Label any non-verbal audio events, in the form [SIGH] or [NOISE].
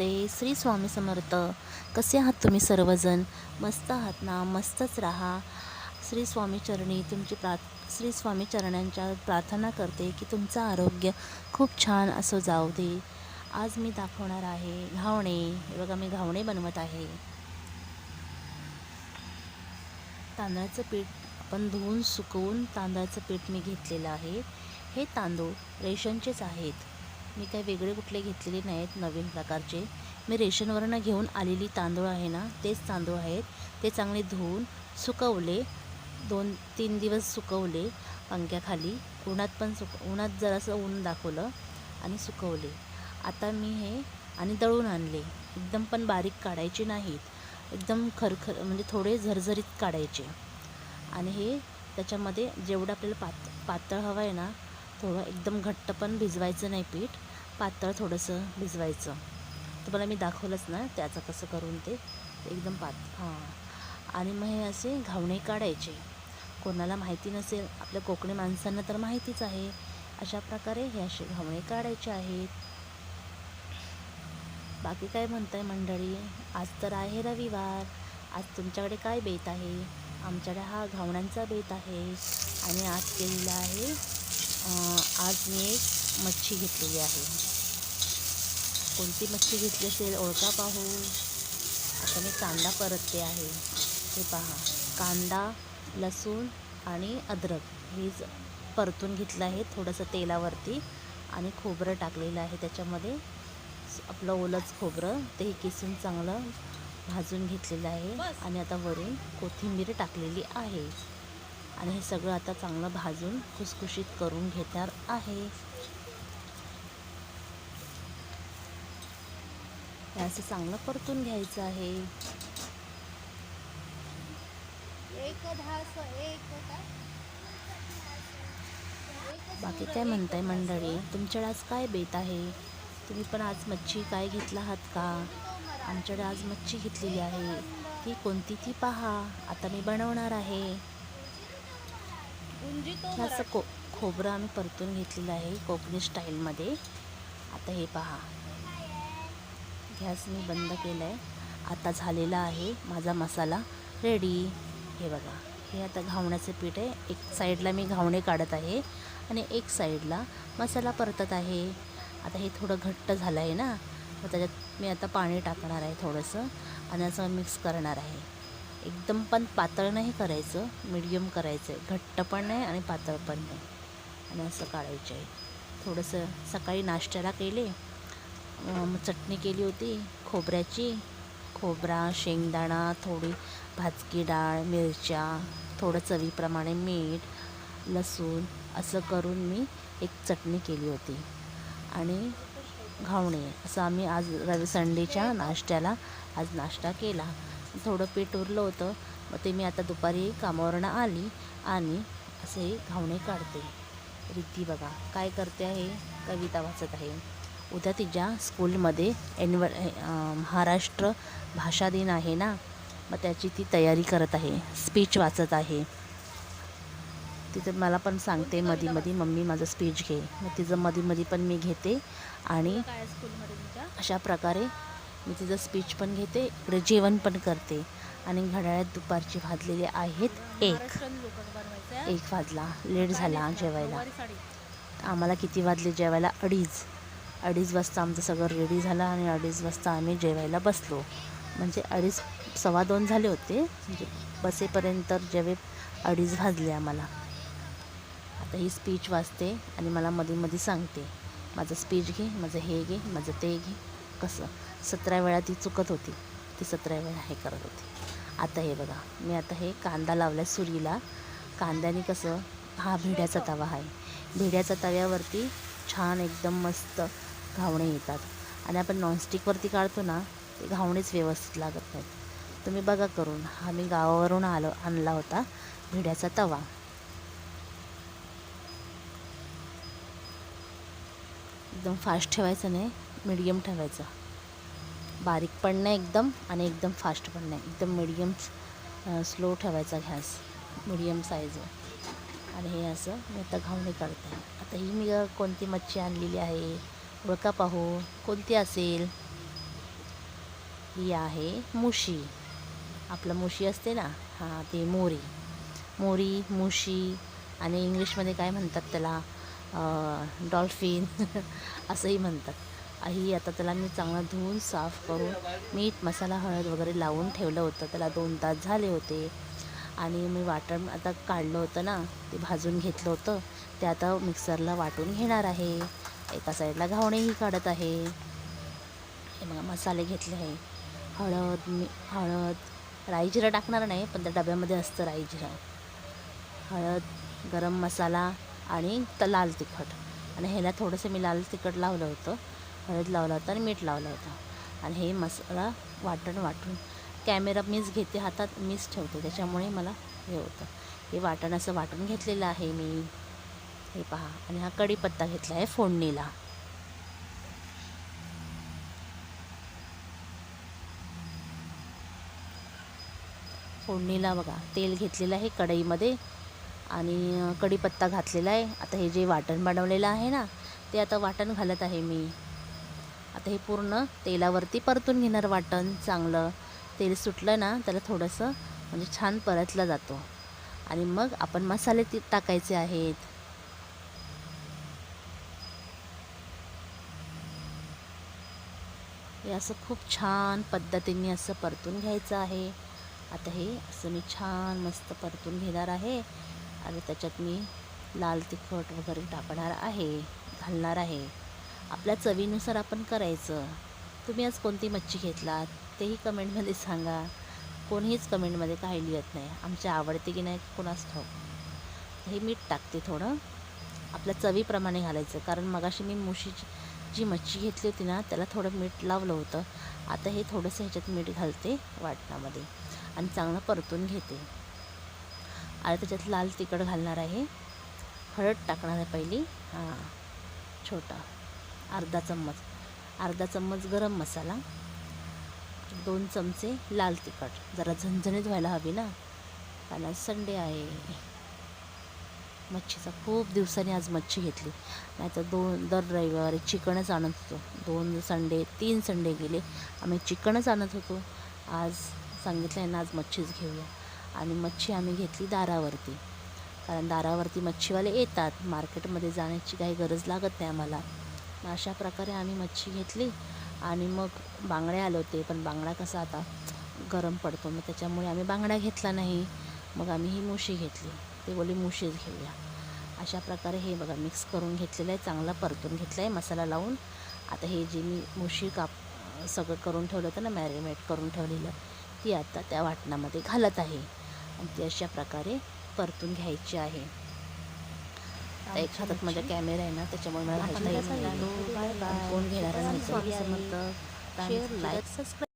स्वामी समर्थ. कसे आहात तुम्ही सर्वजण? मस्त आहात ना? मस्तच राहा. श्री स्वामी चरणी तुमची प्रा श्री स्वामी चरणांच्या प्रार्थना करते की तुमचं आरोग्य खूप छान असं जाऊ दे. आज मी दाखवणार आहे घावणे. बघा मी घावणे बनवत आहे. तांदळाचं पीठ आपण धुवून सुकवून तांदळाचं पीठ मी घेतलेलं आहे. हे तांदूळ रेशनचेच आहेत. मी काही वेगळे कुठले घेतलेले नाहीत नवीन प्रकारचे. मी रेशनवरनं घेऊन आलेली तांदूळ आहे ना तेच तांदूळ आहेत. ते चांगले धुवून सुकवले. दोन तीन दिवस सुकवले पंख्याखाली उन्हात पण सुक उन्हात जरासं ऊन दाखवलं आणि सुकवले. आता मी हे आणि दळून आणले. एकदम पण बारीक काढायचे नाहीत. एकदम खरखर म्हणजे थोडे झरझरीत काढायचे. आणि हे त्याच्यामध्ये जेवढं आपल्याला पात पातळ हवं आहे ना थोडं एकदम घट्ट पण भिजवायचं नाही पीठ. पातळ थोडंसं भिजवायचं. तुम्हाला मी दाखवलंच ना त्याचं कसं करून ते. एकदम पात हां. आणि मग हे असे घावणे काढायचे. कोणाला माहिती नसेल आपल्या कोकणी माणसांना तर माहितीच आहे. अशा प्रकारे हे असे घावणे काढायचे आहेत. बाकी काय म्हणताय मंडळी? आज तर आहे रविवार. आज तुमच्याकडे काय बेत आहे? आमच्याकडे हा घावण्यांचा बेत आहे. आणि आज केलेला आहे आज मी एक मच्छी घेतलेली आहे. कोणती मच्छी घेतली असेल ओळखा पाहू. आता मी कांदा परतते आहे. हे पहा. कांदा लसूण आणि अद्रक. हे परतून घेतलं आहे थोडंसं तेलावरती आणि खोबरं टाकलेलं आहे त्याच्यामध्ये. आपलं ओलंच खोबरं ते किसून चांगलं भाजून घेतलेलं आहे. आणि आता वरून कोथिंबीर टाकलेली आहे. आणि हे सगळं आता चांगलं भाजून खुसखुशीत करून घेणार आहे. हे असं चांगलं परतून घ्यायचं आहे. बाकी काय म्हणताय मंडळी? तुमच्याकडे आज काय बेत आहे? तुम्ही पण आज मच्छी काय घेतला आहात का? आमच्याकडे आज मच्छी घेतलेली आहे. ती कोणती ती पहा. आता मी बनवणार आहे. असं को खोबरं आम्ही परतून घेतलेलं आहे कोकणी स्टाईलमध्ये. आता हे पहा. गॅस मी बंद केला आहे आता झालेला आहे माझा मसाला रेडी. हे बघा. हे आता घावण्याचं पीठ आहे. एक साईडला मी घावणे काढत आहे आणि एक साईडला मसाला परतत आहे. आता हे थोडं घट्ट झालं आहे ना मग त्याच्यात मी आता पाणी टाकणार आहे थोडंसं आणि असं मिक्स करणार आहे. एकदम पण पातळ नाही करायचं मिडियम करायचं आहे घट्ट पण नाही आणि पातळ पण नाही. आणि असं काढायचं आहे. थोडंसं सकाळी नाश्त्याला केले. चटणी केली होती. खोबऱ्याची. खोबरा शेंगदाणा थोडी भाजकी डाळ मिरच्या थोडं चवीप्रमाणे मीठ लसूण असं करून मी एक चटणी केली होती. आणि घावणे. असं आम्ही आज रवी संडेच्या नाश्त्याला आज नाश्ता केला. थोडं पीठ उरलं होतं. मग ते मी आता दुपारी कामावरनं आली आणि असे घावणे काढते. रीती बघा काय करते आहे? कविता वाचत आहे. उद्या तिच्या स्कूलमध्ये एन्व महाराष्ट्र भाषा दिन आहे ना? मग त्याची ती तयारी करत आहे. स्पीच वाचत आहे. तिथं मला पण सांगते मधी मधी मम्मी माझं स्पीच घे. मग तिचं मधी मधी पण मी घेते आणि अशा प्रकारे मी तिचं स्पीच पण घेते इकडे जेवण पण करते आणि घड्याळ्यात दुपारचे भाजलेले आहेत एक. एक वाजला लेट झाला जेवायला. आम्हाला किती वाजले जेवायला? अडीच. अडीच वाजता आमचं सगळं रेडी झालं आणि अडीच वाजता आम्ही जेवायला बसलो. म्हणजे अडीच सव्वा दोन झाले होते. म्हणजे बसेपर्यंत जेवे अडीच वाजले आम्हाला. आता ही स्पीच वाचते आणि मला मध्ये मध्ये सांगते. माझं स्पीच घे माझं हे घे माझं ते घे. कसं? सतरा वेळा ती चुकत होती. ती सतरा वेळा हे करत होती. आता हे बघा मी आता हे कांदा लावला सुरीला. कांद्याने कसं हा भिड्याचा तवा आहे. भिड्याच्या तव्यावरती छान एकदम मस्त घावणे येतात. आणि आपण नॉनस्टिकवरती काढतो ना ते घावणेच व्यवस्थित लागत नाहीत. तुम्ही बघा करून हा मी गावावरून आलो आणला होता भिड्याचा तवा. एकदम फास्ट ठेवायचं नाही मिडियम ठेवायचं. बारीक पण नाही एकदम आणि एकदम फास्ट पण नाही. एकदम मिडियम स्लो ठेवायचा गॅस. मिडियम साईज आणि हे असं मी आता घावणे काढते आता ही मी कोणती मच्छी आणलेली आहे? ओळखा पाहू. कोणती असेल? ही आहे मुशी. आपलं मुशी असते ना? हां ती मोरी. मोरी मुशी आणि इंग्लिशमध्ये काय म्हणतात त्याला? डॉल्फिन. [LAUGHS] असंही म्हणतात. ही आता त्याला मी चांगलं धुवून साफ करून मीठ मसाला हळद वगैरे लावून ठेवलं होतं. त्याला दोन तास झाले होते. आणि मी वाटण आता काढलं होतं ना ते भाजून घेतलं होतं. ते आता मिक्सरला वाटून घेणार आहे. एका साईडला घावणेही काढत आहे. हे बघा मसाले घेतले आहे. हळद मी हळद राई जिरा टाकणार नाही पण त्या डब्यामध्ये असतं राई जिरा. हळद गरम मसाला आणि त लाल तिखट. आणि ह्याला थोडंसं मी लाल तिखट लावलं होतं. हळद लावला होता आणि मीठ लावला होता. आणि हे मसाला वाटण वाटून कॅमेरा मीच घेते हातात मीच ठेवते. त्याच्यामुळे मला हे होतं. हे वाटण असं वाटून घेतलेलं आहे मी. हे पहा. आणि हा कढीपत्ता घेतला आहे फोडणीला. फोडणीला बघा. तेल घेतलेलं आहे कढईमध्ये आणि कढीपत्ता घातलेला आहे. आता हे जे वाटण बनवलेलं आहे ना ते आता वाटण घालत आहे मी. आता हे पूर्ण तेलावरती परतून घेणार वाटण. चांगलं तेल सुटलं ना त्याला थोडंसं म्हणजे छान परतला जातो. आणि मग आपण मसाले ती टाकायचे आहेत. हे असं खूप छान पद्धतीने असं परतून घ्यायचं आहे. आता हे असं मी छान मस्त परतून घेणार आहे. आणि त्याच्यात मी लाल तिखट वगैरे टाकणार आहे घालणार आहे. आपल्या चवीनुसार आपण करायचं. तुम्ही आज कोणती मच्छी घेतलात? तेही कमेंटमध्ये सांगा. कोणीच कमेंटमध्ये काही लिहत नाही. आमच्या आवडते की नाही कोणास ठाऊक. हे मीठ टाकते थोडं. आपल्या चवीप्रमाणे घालायचं. कारण मगाशी मी मुशीची जी मच्छी घेतली होती ना त्याला थोडं मीठ लावलं होतं. आता हे थोडंसं ह्याच्यात मीठ घालते वाटणामध्ये. आणि चांगलं परतून घेते. आता त्याच्यात लाल तिखट घालणार आहे. हळद टाकणार आहे पहिली. हां. छोटा. अर्धा चम्मच. अर्धा चम्मच गरम मसाला. दोन चमचे लाल तिखट. जरा झणझणीत व्हायला हवी ना. कारण संडे आहे. मच्छीचा खूप दिवसांनी आज मच्छी घेतली. नाहीतर दोन दर रविवारी चिकनच आणत होतो. दोन संडे तीन संडे गेले. आम्ही चिकनच आणत होतो. आज सांगितलं आहे ना आज मच्छीच घेऊया. आणि मच्छी आम्ही घेतली दारावरती. कारण दारावरती मच्छीवाले येतात. मार्केटमध्ये जाण्याची काही गरज लागत नाही आम्हाला. अशा प्रकारे आम्ही मच्छी घेतली आणि मग बांगड्या आले होते. पण बांगडा कसा आता गरम पडतो. मग त्याच्यामुळे आम्ही बांगडा घेतला नाही. मग आम्ही ही मुशी घेतली. ते बोलले मुशीच घेऊया. अशा प्रकारे हे बघा मिक्स करून घेतलेलं आहे. चांगला परतून घेतलं आहे मसाला लावून. आता हे जी मी मुशी काप सगळं करून ठेवलं होतं ना मॅरिनेट करून ठेवलेलं ती आता त्या वाटणामध्ये घालत आहे. आणि ती अशा प्रकारे परतून घ्यायची आहे. आता एक हातात माझा कॅमेरा आहे ना त्याच्यामुळे मला कोण घेणार Swami Samarth. Share like subscribe